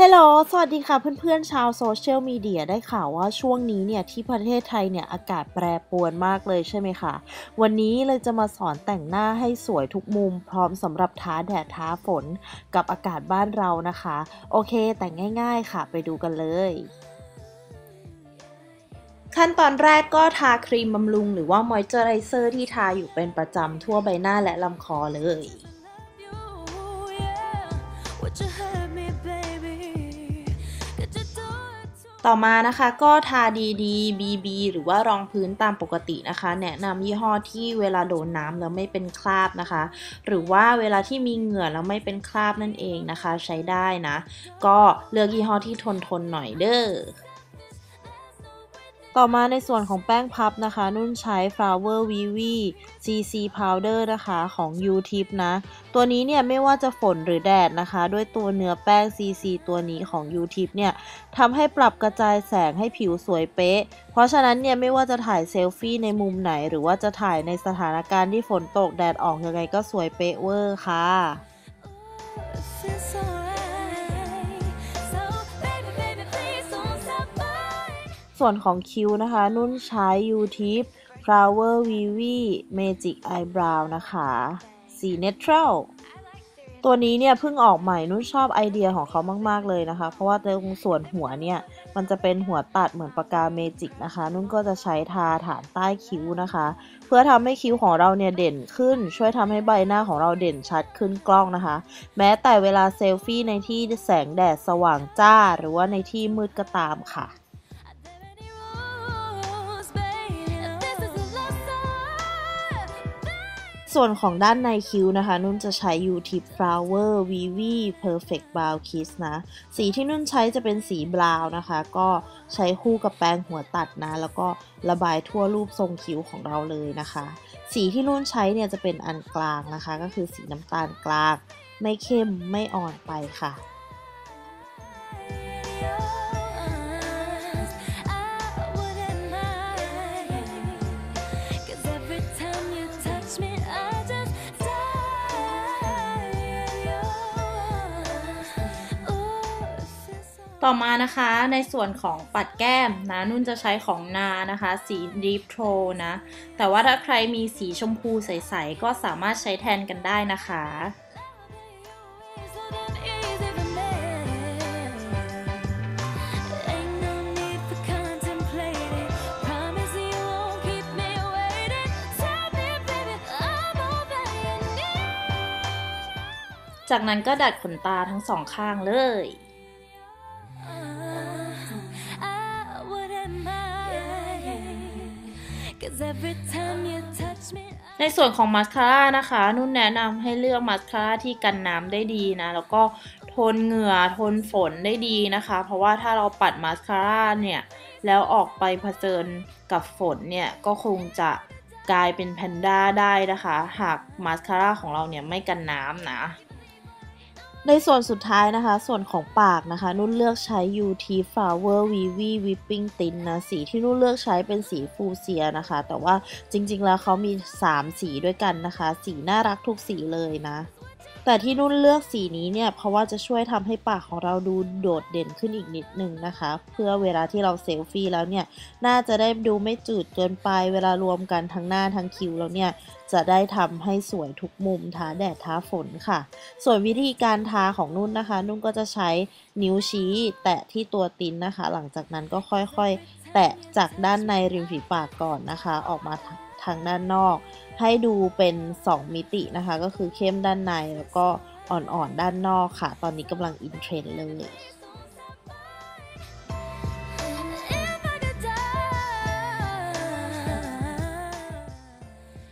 ฮลโหล สวัสดีค่ะเพื่อนๆ ชาวโซเชียลมีเดียได้ข่าวว่าช่วงนี้เนี่ยที่ประเทศไทยเนี่ยอากาศแปรปรวนมากเลยใช่ไหมคะ วันนี้เลยจะมาสอนแต่งหน้าให้สวยทุกมุม พร้อมสำหรับท้าแดดท้าฝนกับอากาศบ้านเรานะคะ โอเคแต่งง่าย ๆค่ะไปดูกันเลยขั้นตอนแรกก็ทาครีมบำรุงหรือว่ามอยเจอไรเซอร์ที่ทาอยู่เป็นประจำทั่วใบหน้าและลำคอเลย ต่อมานะคะก็ทาดีดีบีบีหรือว่ารองพื้นตามปกตินะคะ แนะนำยี่ห้อที่เวลาโดนน้ำแล้วไม่เป็นคราบนะคะ หรือว่าเวลาที่มีเหงื่อแล้วไม่เป็นคราบนั่นเองนะคะ ใช้ได้นะ ก็เลือกยี่ห้อที่ทนทนหน่อยเด้อ ต่อมาในส่วนของแป้งพับนะคะ นุ่นใช้ Flower Vivi CC Powder นะคะของ U-Tip นะ ตัวนี้เนี่ยไม่ว่าจะฝนหรือแดดนะคะ ด้วยตัวเนื้อแป้ง CC ตัวนี้ของ U-Tip เนี่ยทำให้ปรับกระจายแสงให้ผิวสวยเป๊ะ เพราะฉะนั้นเนี่ยไม่ว่าจะถ่ายเซลฟี่ในมุมไหน หรือว่าจะถ่ายในสถานการณ์ที่ฝนตกแดดออกยังไงก็สวยเป๊ะเวอร์ค่ะ ส่วนของคิ้วนะคะ นุ่นใช้ U-Tip Flower Vivi Magic Eyebrow นะคะ สี Neutral ตัวนี้เนี่ยเพิ่งออกใหม่นุ่นชอบไอเดียของเขามาก ๆ เลยนะคะ เพราะว่าตรงส่วนหัวเนี่ย มันจะเป็นหัวตัดเหมือนปากกาเมจิกนะคะ นุ่นก็จะใช้ทาฐานใต้คิ้วนะคะ เพื่อทำให้คิ้วของเราเนี่ยเด่นขึ้น ช่วยทำให้ใบหน้าของเราเด่นชัดขึ้นกล้องนะคะ แม้แต่เวลาเซลฟี่ในที่แสงแดดสว่างจ้า หรือว่าในที่มืดก็ตามค่ะ ส่วนของด้านในคิ้วนะคะ นุ่นจะใช้ U-Tip Flower Vivi Perfect Brow Kiss นะ สีที่นุ่นใช้จะเป็นสีบราวน์นะคะ ก็ใช้คู่กับแปรงหัวตัดนะ แล้วก็ระบายทั่วรูปทรงคิ้วของเราเลยนะคะ สีที่นุ่นใช้เนี่ยจะเป็นอันกลางนะคะ ก็คือสีน้ำตาลกลาง ไม่เข้มไม่อ่อนไปค่ะ ต่อมานะคะในส่วนของปัดแก้มนะนุ่นจะใช้ของนานะคะ สี Deep t o นะ แต่ว่าถ้าใครมีสีชมพูใส ๆ ก็สามารถใช้แทนกันได้นะคะจากนั้นก็ดัดขนตาทั้งสองข้างเลย ในส่วนของมาสคาร่านะคะ นุ่นแนะนำให้เลือกมาสคาร่าที่กันน้ำได้ดีนะ แล้วก็ทนเหงื่อทนฝนได้ดีนะคะ เพราะว่าถ้าเราปัดมาสคาร่าเนี่ย แล้วออกไปเผชิญกับฝนเนี่ย ก็คงจะกลายเป็นแพนด้าได้นะคะ หากมาสคาร่าของเราเนี่ยไม่กันน้ำนะ ในส่วนสุดท้ายนะคะ ส่วนของปากนะคะ นุ่นเลือกใช้ UT Flower Vivi Whipping Tint นะ สีที่นุ่นเลือกใช้เป็นสีฟูเซียนะคะ แต่ว่าจริงๆแล้วเขามี 3 สีด้วยกันนะคะ สีน่ารักทุกสีเลยนะ แต่ที่นุ่นเลือกสีนี้เนี่ยเพราะว่าจะช่วยทำให้ปากของเราดูโดดเด่นขึ้นอีกนิดนึงนะคะ เพื่อเวลาที่เราเซลฟี่แล้วเนี่ยน่าจะได้ดูไม่จืดเกินไป เวลารวมกันทั้งหน้าทั้งคิ้วแล้วเนี่ยจะได้ทำให้สวยทุกมุมท้าแดดท้าฝนค่ะ ส่วนวิธีการทาของนุ่นนะคะ นุ่นก็จะใช้นิ้วชี้แตะที่ตัวติ้นนะคะ หลังจากนั้นก็ค่อยๆ แตะจากด้านในริมฝีปากก่อนนะคะ ออกมาทางด้านนอก ให้ดูเป็น 2 มิตินะคะ ก็คือเข้มด้านในแล้วก็อ่อนๆด้านนอกค่ะ ตอนนี้กำลังอินเทรนด์เลย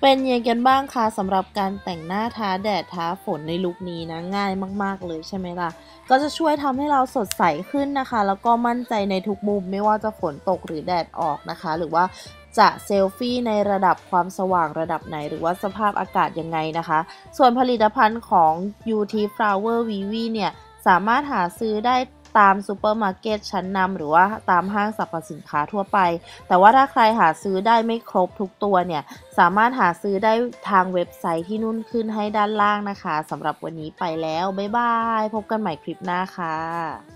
เป็นยังกันบ้างคะสำหรับการแต่งหน้าท้าแดดท้าฝนในลุคนี้นะง่ายมาก ๆ เลยใช่ไหมล่ะ ก็จะช่วยทำให้เราสดใสขึ้นนะคะ แล้วก็มั่นใจในทุกมุมไม่ว่าจะฝนตกหรือแดดออกนะคะ หรือว่าจะเซลฟี่ในระดับความสว่างระดับไหน หรือว่าสภาพอากาศยังไงนะคะ ส่วนผลิตภัณฑ์ของ UT Flower Vivi เนี่ยสามารถหาซื้อได้ ตามซูเปอร์มาร์เก็ตชั้นนำหรือว่าตามห้างสรรพสินค้าทั่วไป แต่ว่าถ้าใครหาซื้อได้ไม่ครบทุกตัวเนี่ยสามารถหาซื้อได้ทางเว็บไซต์ที่นุ่นขึ้นให้ด้านล่างนะคะสำหรับวันนี้ไปแล้ว บ๊ายบาย พบกันใหม่คลิปหน้าค่ะ